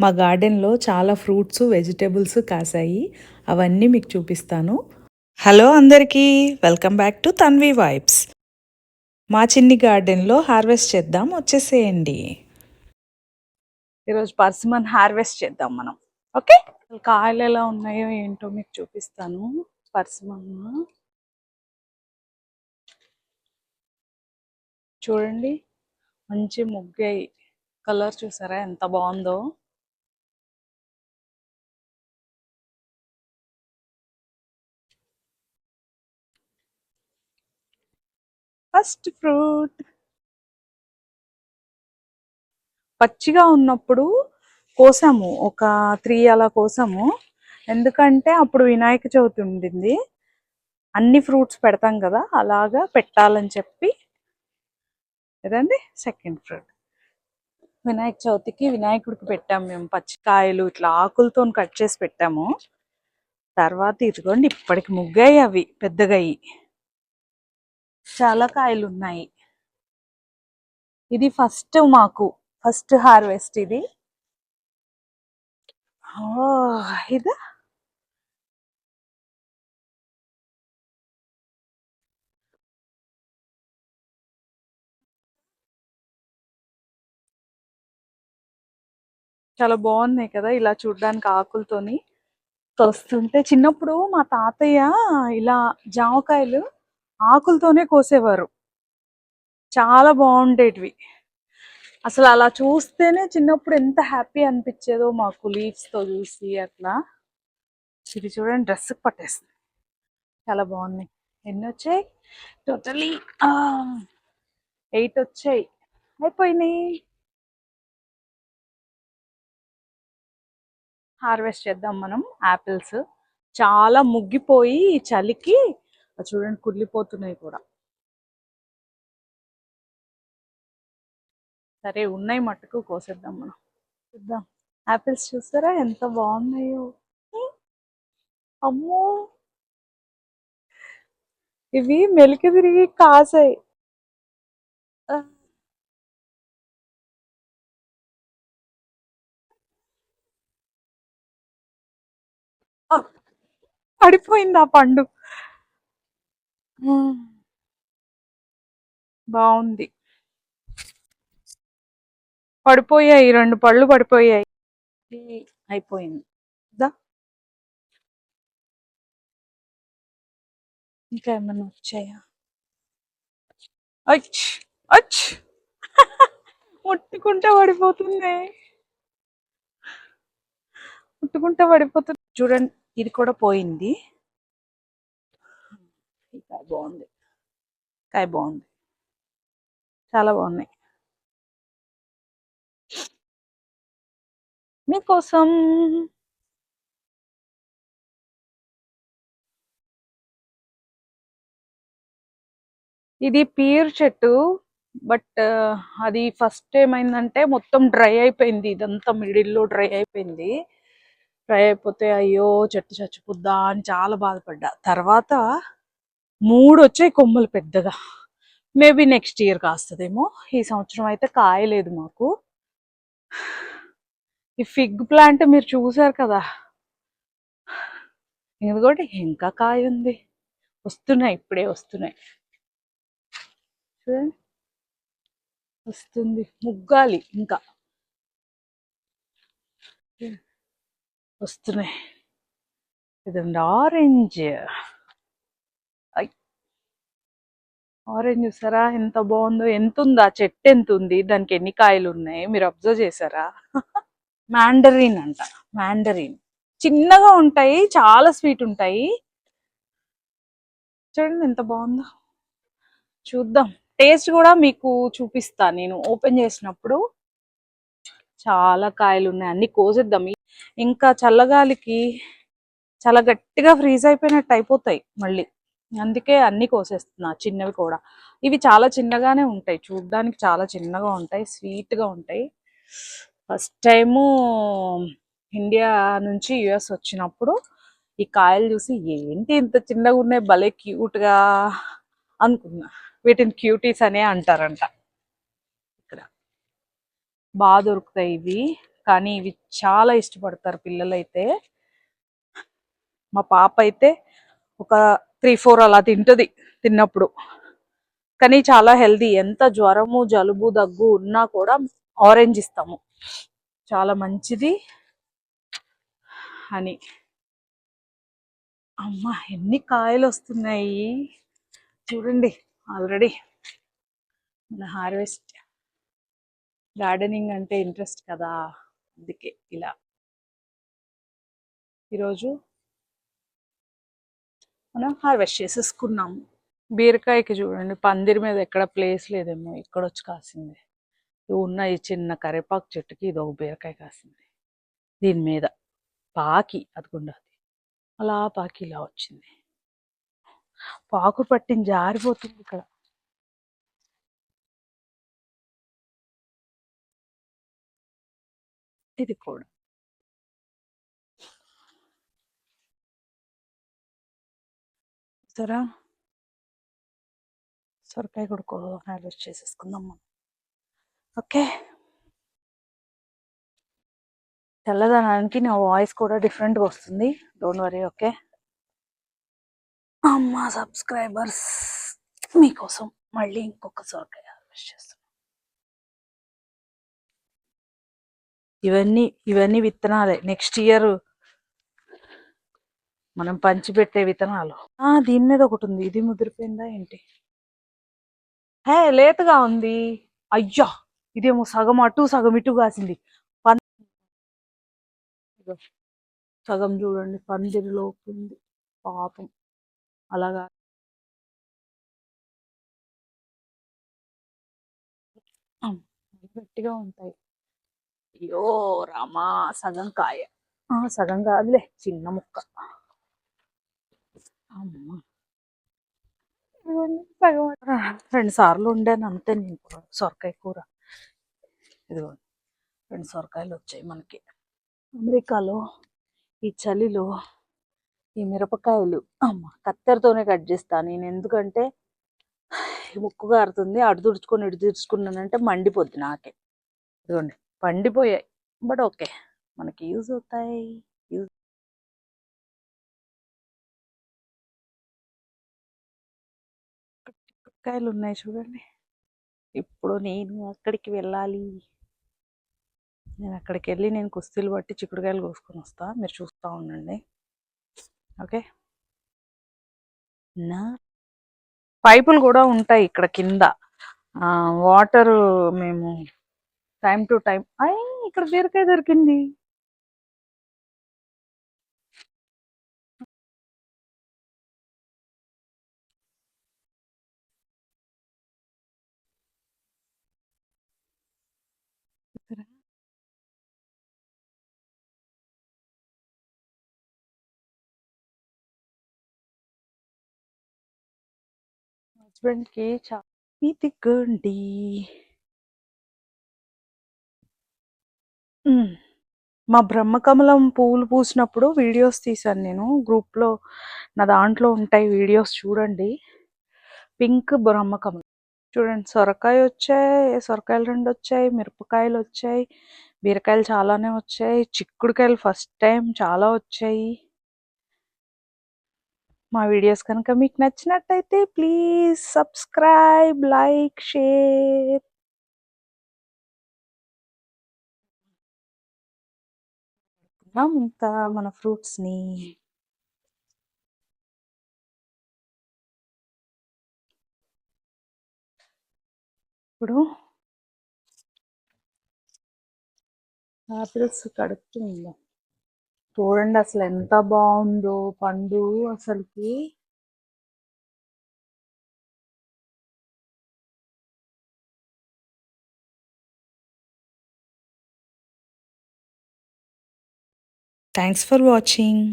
మా గార్డెన్లో చాలా ఫ్రూట్స్ వెజిటేబుల్స్ కాసాయి అవన్నీ మీకు చూపిస్తాను. హలో అందరికీ welcome back to Tanvi vibes. మా చిన్ని గార్డెన్లో హార్వెస్ట్ చేద్దాం వచ్చేసేయండి. ఈరోజు పర్సిమన్ హార్వెస్ట్ చేద్దాం మనం. ఓకే? కాయలు ఎలా ఉన్నాయో ఏంటో మీకు చూపిస్తాను. పర్సిమన్ చూడండి. మంచి ముగ్గాయి. కలర్ చూసారా? ఎంత బాగుందో. First fruit. పచ్చిగా ఉన్నప్పుడు కోసాము. ఒక త్రీ అలా కోసాము. ఎందుకంటే అప్పుడు వినాయక చవితి ఉండింది. అన్ని ఫ్రూట్స్ పెడతాం కదా అలాగా పెట్టాలని చెప్పి. ఇదండి సెకండ్ ఫ్రూట్. వినాయక చవితికి వినాయకుడికి పెట్టాము మేము పచ్చికాయలు ఇట్లా ఆకులతో కట్ చేసి పెట్టాము. తర్వాత ఇదిగోండి ఇప్పటికి ముగ్గాయి అవి పెద్దగాయి. చాలా కాయలు ఉన్నాయి ఇది ఫస్ట్ మాకు ఫస్ట్ హార్వెస్ట్ ఇది. ఇదా? చాలా బాగున్నాయి కదా ఇలా చూడడానికి ఆకులతోని. తొలుస్తుంటే చిన్నప్పుడు మా తాతయ్య ఇలా జామకాయలు ఆకులతోనే కోసేవారు. చాలా బాగుండేటివి. అసలు అలా చూస్తేనే చిన్నప్పుడు ఎంత హ్యాపీ అనిపించేదో మాకు లీవ్స్తో చూసి అట్లా. ఇది చూడండి డ్రెస్ పట్టేస్తుంది చాలా బాగున్నాయి ఎన్ని వచ్చాయి? టోటలీ ఎయిట్ వచ్చాయి. అయిపోయినాయి. హార్వెస్ట్ చేద్దాం మనం యాపిల్స్ చాలా ముగ్గిపోయి చలికి చూడండి కుళ్ళిపోతున్నాయి కూడా. సరే ఉన్నాయి మట్టుకు కోసేద్దాం మనం. చూద్దాం. యాపిల్స్ చూస్తారా ఎంత బాగున్నాయో. అమ్మో! ఇవి మెలికి తిరిగి కాసాయి. పడిపోయింది ఆ పండు. బాగుంది. పడిపోయాయి రెండు పళ్ళు పడిపోయాయి. అయిపోయింది. దా. ఇంకా ఏమన్నా వచ్చాయా? అచ్ అచ్. ముట్టుకుంటే పడిపోతుంది. ముట్టుకుంటే పడిపోతుంది. చూడండి ఇది కూడా పోయింది. ఈ కాయ బాగుంది కాయ బాగుంది చాలా బాగున్నాయి. మీకోసం ఇది పీర్ చెట్టు బట్ అది ఫస్ట్ ఏమైందంటే మొత్తం డ్రై అయిపోయింది. ఇదంతా మిడిల్లో డ్రై అయిపోయింది. డ్రై అయిపోతే అయ్యో చెట్టు చచ్చిపోద్దా అని చాలా బాధపడ్డా. తర్వాత మూడు వచ్చాయి కొమ్మలు పెద్దగా. మేబీ నెక్స్ట్ ఇయర్ కాస్తుందేమో. ఈ సంవత్సరం అయితే కాయలేదు మాకు. ఈ ఫిగ్ ప్లాంట్ మీరు చూసారు కదా. ఎందుకంటే ఇంకా కాయ ఉంది. వస్తున్నాయి ఇప్పుడే వస్తున్నాయి. చూడండి. వస్తుంది. ముగ్గాలి ఇంకా. వస్తున్నాయి. ఇదండి ఆరెంజ్. ఆరెంజ్ చూసారా? ఎంత బాగుందో ఎంత ఉంది ఆ చెట్టు ఎంత ఉంది దానికి ఎన్ని కాయలు ఉన్నాయి మీరు అబ్జర్వ్ చేశారా? మ్యాండరీన్ అంట. మ్యాండరీన్. చిన్నగా ఉంటాయి చాలా స్వీట్ ఉంటాయి. చూడండి ఎంత బాగుందో. చూద్దాం. టేస్ట్ కూడా మీకు చూపిస్తా. నేను ఓపెన్ చేసినప్పుడు చాలా కాయలు ఉన్నాయి అన్ని కోసేద్దాం. ఇంకా చల్లగాలికి చాలా గట్టిగా ఫ్రీజ్ అయిపోయినట్టు అయిపోతాయి మళ్ళీ. అందుకే అన్ని కోసేస్తున్నా చిన్నవి కూడా. ఇవి చాలా చిన్నగానే ఉంటాయి. చూడ్డానికి చాలా చిన్నగా ఉంటాయి స్వీట్గా ఉంటాయి. ఫస్ట్ టైము ఇండియా నుంచి యుఎస్ వచ్చినప్పుడు ఈ కాయలు చూసి ఏంటి ఇంత చిన్నగా ఉన్నాయి? భలే క్యూట్గా అనుకున్నా. వీటిని క్యూటీస్ అనే అంటారంట. ఇక్కడ బాగా దొరుకుతాయి ఇవి. కానీ ఇవి చాలా ఇష్టపడతారు పిల్లలైతే. మా పాప అయితే ఒక త్రీ ఫోర్ అలా తింటుంది తిన్నప్పుడు. కానీ చాలా హెల్దీ ఎంత జ్వరము జలుబు దగ్గు ఉన్నా కూడా ఆరెంజ్ ఇస్తాము. చాలా మంచిది అని. అమ్మ ఎన్ని కాయలు వస్తున్నాయి? చూడండి ఆల్రెడీ మన హార్వెస్ట్ గార్డెనింగ్ అంటే ఇంట్రెస్ట్ కదా. అందుకే ఇలా. ఈరోజు మనం హార్వెస్ట్ చేసేసుకున్నాము. బీరకాయకి చూడండి పందిరి మీద ఎక్కడ ప్లేస్ లేదేమో ఇక్కడ వచ్చి కాసింది. ఇవి ఉన్న ఈ చిన్న కరివేపాకు చెట్టుకి ఇది ఒక బీరకాయ కాసింది. దీని మీద పాకి అదిగుండా అది. అలా పాకి ఇలా వచ్చింది. పాకు పట్టిన జారిపోతుంది ఇక్కడ. ఇది కూడా. సరా సొరకాయ కొడుకు హార్వెస్ట్ చేసేసుకుందాం మనం ఓకే తెల్లదనానికి నా వాయిస్ కూడా డిఫరెంట్గా వస్తుంది డోంట్ వరీ ఓకే అమ్మ సబ్స్క్రైబర్స్ మీకోసం మళ్ళీ ఇంకొక సొరకాయ హార్వెస్ట్ చేస్తాం ఇవన్నీ ఇవన్నీ విత్తనాలే నెక్స్ట్ ఇయర్ మనం పంచిపెట్టే విత్తనాలు. ఆ దీని మీద ఒకటి ఉంది ఇది ముదిరిపోయిందా ఏంటి? హే లేతగా ఉంది. అయ్యా! ఇదేమో సగం అటు సగం ఇటు కాసింది. పం సగం చూడండి. పందిరిలోకి ఉంది పాపం. అలాగా. గట్టిగా ఉంటాయి. అయ్యో రామా! సగం కాయ. ఆ, సగం కాదులే. చిన్న ముక్క. సగం. రెండు సార్లు వండాను అంతే నేను సొరకాయ కూర. ఇదిగో రెండు సొరకాయలు వచ్చాయి మనకి. అమెరికాలో ఈ చలిలో ఈ మిరపకాయలు. అమ్మ కత్తెరతోనే కట్ చేస్తాను నేను ఎందుకంటే ముక్కు గారుతుంది. అటు తుడుచుకొని ఇటు తుడుచుకున్నానంటే మండిపోద్ది నాకే. ఇదిగోండి పండిపోయాయి. బట్ ఓకే మనకి యూజ్ అవుతాయి. యూజ్ కాయలు ఉన్నాయి చూడండి. ఇప్పుడు నేను అక్కడికి వెళ్ళాలి. నేను అక్కడికి వెళ్ళి నేను కుస్తీలు బట్టి చిక్కుడుకాయలు కోసుకొని వస్తా. మీరు చూస్తూ ఉండండి. ఓకే? నా పైపులు కూడా ఉంటాయి ఇక్కడ కింద. వాటర్ మేము టైం టు టైం. అయ్యి ఇక్కడ బీరకాయ దొరికింది. హస్బెండ్కి చా మా బ్రహ్మకమలం పువ్వులు పూసినప్పుడు వీడియోస్ తీశాను నేను. గ్రూప్లో నా దాంట్లో ఉంటాయి వీడియోస్ చూడండి. పింక్ బ్రహ్మకమలం చూడండి సొరకాయ వచ్చాయి సొరకాయలు రెండు వచ్చాయి మిరపకాయలు వచ్చాయి బీరకాయలు చాలానే వచ్చాయి చిక్కుడుకాయలు ఫస్ట్ టైం చాలా వచ్చాయి. మా వీడియోస్ కనుక మీకు నచ్చినట్టయితే ప్లీజ్ సబ్స్క్రైబ్ లైక్ షేర్. ఇంకా మన ఫ్రూట్స్ని. ఇప్పుడు ఆపిల్స్ కడుపుతుందా చూడండి అసలు ఎంత బాగుందో పండు అసలుకి. Thanks for watching